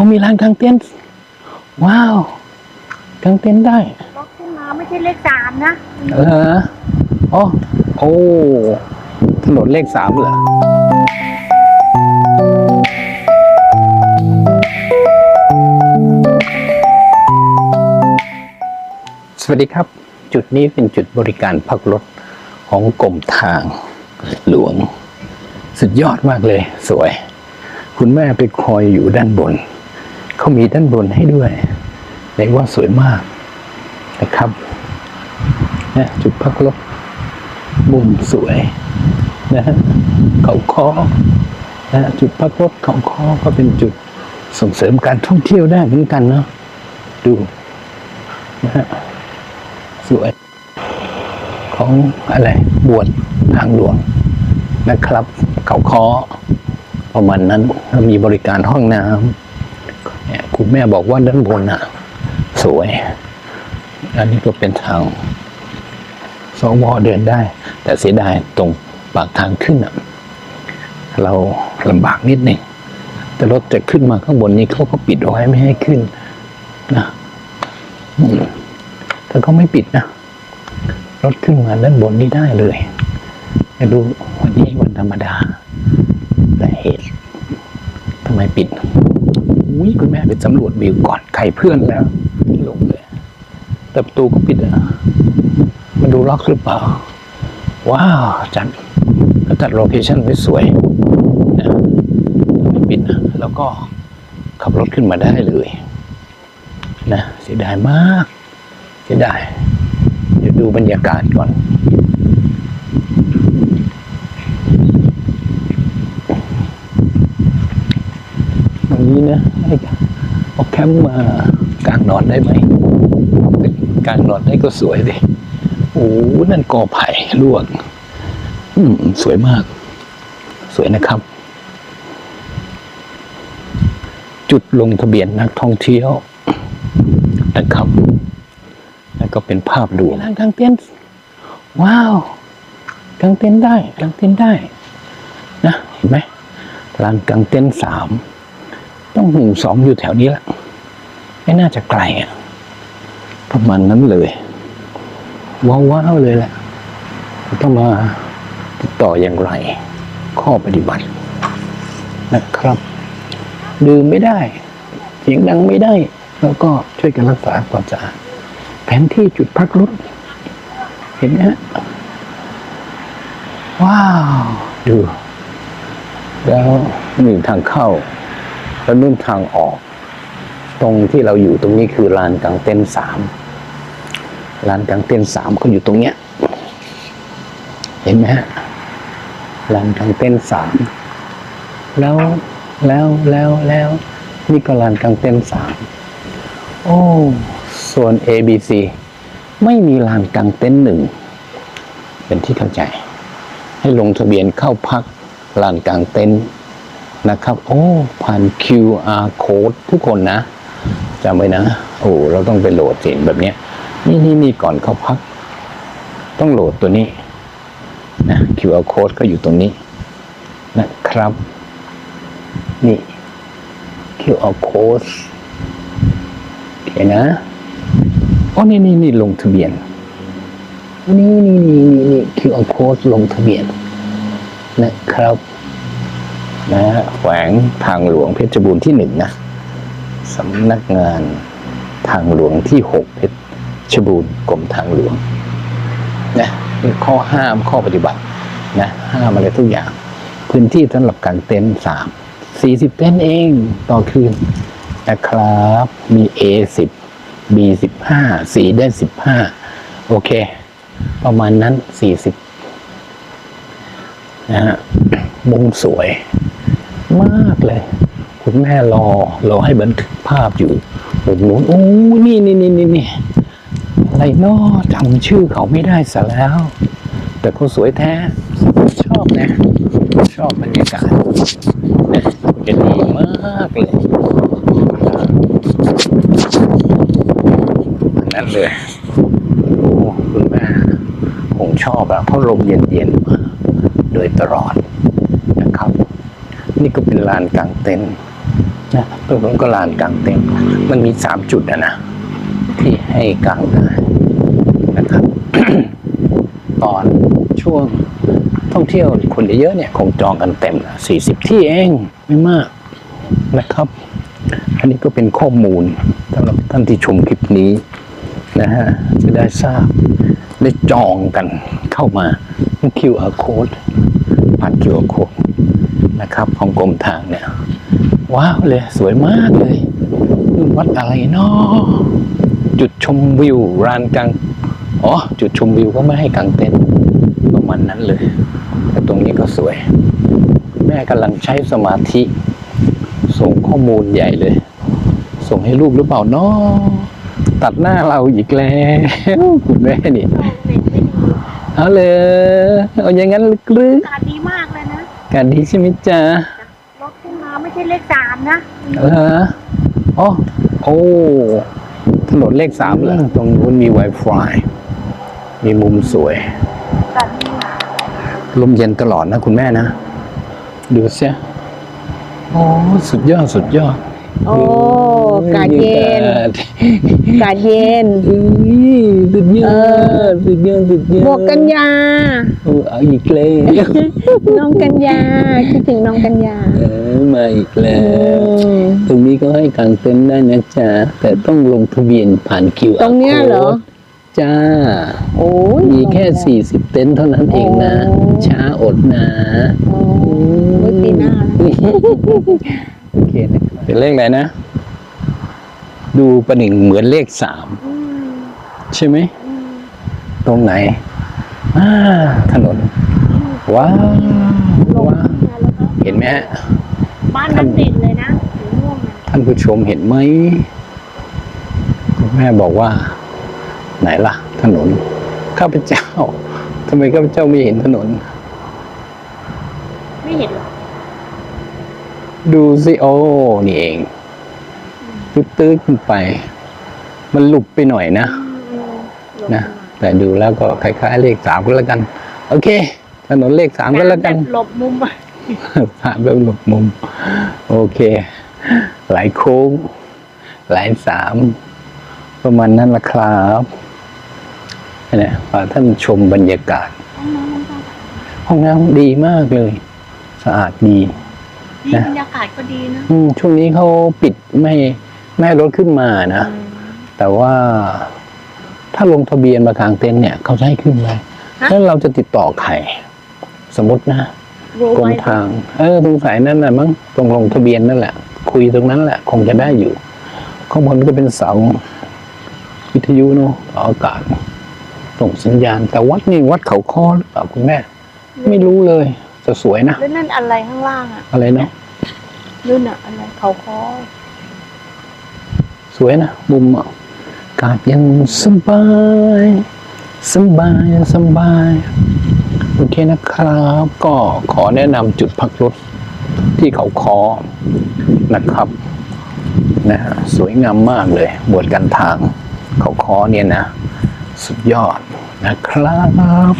อ้มีร้านกางเต็นท์ว้าวกางเต็นท์ได้ล็อกขึ้นมาไม่ใช่เลขสามนะเหรออ๋อโอ้ถนนเลขสามเหรอสวัสดีครับ จุดนี้เป็นจุดบริการพักรถของกรมทางหลวง สุดยอดมากเลย สวย คุณแม่ไปคอยอยู่ด้านบน เขามีด้านบนให้ด้วยเรียกว่าสวยมากนะครับนะจุดพักรถมุมสวยนะฮะเขาคอนะจุดพักรถเขาคอก็เป็นจุดส่งเสริมการท่องเที่ยวได้เหมือนกันเนาะดูนะฮะสวย ของอะไรบวชทางหลวงนะครับ เขาคอประมาณนั้นมีบริการห้องน้ำ คุณแม่บอกว่าด้านบนอะ สวย อันนี้ก็เป็นทางสวเดินได้ แต่เสียดายตรงปากทางขึ้นอะ เราลำบากนิดหนึ่งแต่รถจะขึ้นมาข้างบนนี้เขาก็ปิดเอาไว้ไม่ให้ขึ้นนะแต่เขาไม่ปิดนะ รถขึ้นมาด้านบนนี้ได้เลยไม่รู้วันนี้วันธรรมดาแต่เหตุทำไมปิด ยคุณแม่ไปสำรวจวิวก่อนใครเพื่อนแล้วลงเลยแต่ประตูก็ปิดอะมันดูล็อกหรือเปล่า ว้าวจัดก็จัดโลเคชั่นไว้สวยนะไม่ปิดนะแล้วก็ขับรถขึ้นมาได้เลยนะเสียดายมาก เสียดายเดี๋ยวดูบรรยากาศก่อน นะให้เอาแคมป์มากางนอนได้ไหมกางนอนได้ก็สวยดิโอ้นั่นกอไผ่ลวก อืม สวยมาก สวยนะครับ จุดลงทะเบียนนักท่องเที่ยวนะครับแล้วก็เป็นภาพดูร้านกางเต็นท์ว้าวกางเต็นท์ได้กางเต็นท์ได้ นะเห็นไหมร้านกางเต็นท์สาม ต้องหนึ่งสองอยู่แถวนี้แหละไม่น่าจะไกลอะ ประมาณนั้นเลย ว้าวว้าเลยแหละต้องมาติดต่ออย่างไร ข้อปฏิบัตินะครับ ดื่มไม่ได้ เสียงดังไม่ได้ แล้วก็ช่วยกันรักษาความสะอาดแผนที่จุดพักรถ เห็นไหมฮะว้าว ดู แล้วนี่ทางเข้า แล้วนู่นทางออก ตรงที่เราอยู่ตรงนี้คือลานกลางเต็นสามลานกลางเต็นสามก็อยู่ตรงเนี้ย เห็นไหมฮะลานกลางเต็นสามแล้วแล้วแล้วแล้วนี่ก็ลานกลางเต็นสามโอ้ส่วน A B C ไม่มีลานกลางเต็นหนึ่งเป็นที่เข้าใจ ให้ลงทะเบียนเข้าพักลานกลางเต็น นะครับ โอ้ผ่าน QR code ทุกคนนะจำไว้นะ โอ้เราต้องไปโหลดสิแบบเนี้ยนี่นี่นี่ก่อนเข้าพัก ต้องโหลดตัวนี้นะ QR code ก็อยู่ตรงนี้นะครับ นี่ QR code โอเคนะโอ้นี่นี่นี่ลงทะเบียน นี่นี่นี่นี่นี่ QR code ลงทะเบียนนะครับ นะฮะแขวงทางหลวงเพชรบูรณ์ที่หนึ่งนะสำนักงานทางหลวงที่หกเพชรบูรณ์กรมทางหลวงนะข้อห้ามข้อปฏิบัตินะห้ามอะไรทุกอย่าง พื้นที่สำหรับการเต็นท์สามสี่สิบเต็นท์เองต่อคืนนะครับมี A สิบ B สิบห้าสีได้สิบห้าโอเค ประมาณนั้นสี่สิบนะฮะ มุมสวยมากเลย คุณแม่รอรอให้บันทึกภาพอยู่มุมนู้นโอ้นี่นี่นี่นี่นี่อะไรเนาะจำชื่อเขาไม่ได้ซะแล้ว แต่เขาสวยแท้ ชอบนะ ชอบบรรยากาศนะจะดีมากเลยนั่นเลยโอ้คุณแม่คงชอบอะเพราะลมเย็นๆมาโดยตลอด นี่ก็เป็นลานกลางเต็นท์นะตรงนู้นก็ลานกลางเต็นท์มันมีสามจุดนะนะที่ให้กลางได้นะครับ ตอนช่วงท่องเที่ยวคนเยอะๆเนี่ยคงจองกันเต็มสี่สิบที่เองไม่มากนะครับ อันนี้ก็เป็นข้อมูลสำหรับท่านที่ชมคลิปนี้นะฮะจะได้ทราบได้จองกันเข้ามา QR code ผ่าน QR code นะครับ ของกรมทางเนี่ย ว้าวเลยสวยมากเลยนี่วัดอะไรเนาะจุดชมวิวรานกลางอ๋อจุดชมวิวก็ไม่ให้กางเต็นท์ประมาณนั้นเลย แต่ตรงนี้ก็สวย แม่กำลังใช้สมาธิ ส่งข้อมูลใหญ่เลย ส่งให้ลูกหรือเปล่าเนาะตัดหน้าเราอีกแล้วคุณแม่นี่เน็ตไม่ดีเอาเลยเอาอย่างนั้นหรืออากาศดีมากเลยนะ การดีใช่ไหมจ๊ะรถขึ้นมาไม่ใช่เลขสามนะเอออ๋อโอ้ถนนเลขสามเหรอตรงนู้นมี Wi-Fi มีมุมสวยอากาศดีลมเย็นตลอดนะคุณแม่นะ ดูเสียโอ้สุดยอด สุดยอด โอ้กาดเย็นอากาศกาดเย็นเอ้ยสุดยอดสุดยอดสุดยอดบวกกัญญาโอ้เอาอีกแล้วน้องกัญญาคิดถึงน้องกัญญาเออมาอีกแล้อืวมตรงนี้ก็ให้กางเต็นท์ได้นะจ๊ะแต่ต้องลงทะเบียนผ่านคิวตรงเนี้ยเหรอจ้าโอ้ยมีแค่สี่สิบเต็นท์เท่านั้นเองนะโอ้ช้าอดนะโอ้ยปีหน้านะ โอเคนะเป็นเลขอะไรนะ ดูประหนึ่งเหมือนเลขสามอืมใช่ไหมอืมตรงไหนอ่าถนน ว้าวลงว้าวมาแล้วก็เห็นไหมฮะบ้านนั้นเด่นเลยนะสีม่วงนะท่านผู้ชมเห็นไหมคุณแม่บอกว่า ไหนล่ะ ถนนข้าพเจ้าทำไมข้าพเจ้าไม่เห็นถนน ไม่เห็นหรอก ดูสิโอ้นี่เองตื้อตื้อขึ้นไป มันหลุบไปหน่อยนะอืมลงนะมาแต่ดูแล้วก็คล้ายๆ เลขสามก็แล้วกัน โอเค ถนนเลขสามก็แล้วกันบบหลบมุมอะสามแบบหลบมุม โอเค หลายโค้ง หลายสาม ประมาณนั้นละครับเนี่ยพาท่านชมบรรยากาศ ห้องน้ำมันก็ห้องน้ำดีมากเลย สะอาดดี ดีนะบรรยากาศก็ดีนะอืมช่วงนี้เขาปิดไม่ไม่ให้รถขึ้นมานะอืมแต่ว่าถ้าลงทะเบียนมากางเต็นท์เนี่ยเขาจะให้ขึ้นเลยฮะแล้วเราจะติดต่อใครสมมตินะโวกรไวมทาง เออตรงสายนั่นแหละมั้งตรงลงทะเบียนนั่นแหละ คุยตรงนั้นแหละ คงจะได้อยู่ ข้างบนก็เป็นเสาวิทยุเนาะออกอากาศส่งสัญญาณ แต่วัดนี่วัดเขาคอหรือเปล่าคุณแม่ ไม่รู้เลย จะสวยนะแล้วนั่นอะไรข้างล่างอะ อะไรเนาะนู่นอะอะไรเขาคอสวยนะมุมอะอากาศยังสบายสบายสบายโอเคนะครับ ก็ขอแนะนำจุดพักรถที่เขาคอนะครับนะฮะสวยงามมากเลยบวชกันทาง เขาคอเนี่ยนะ สุดยอดนะครับ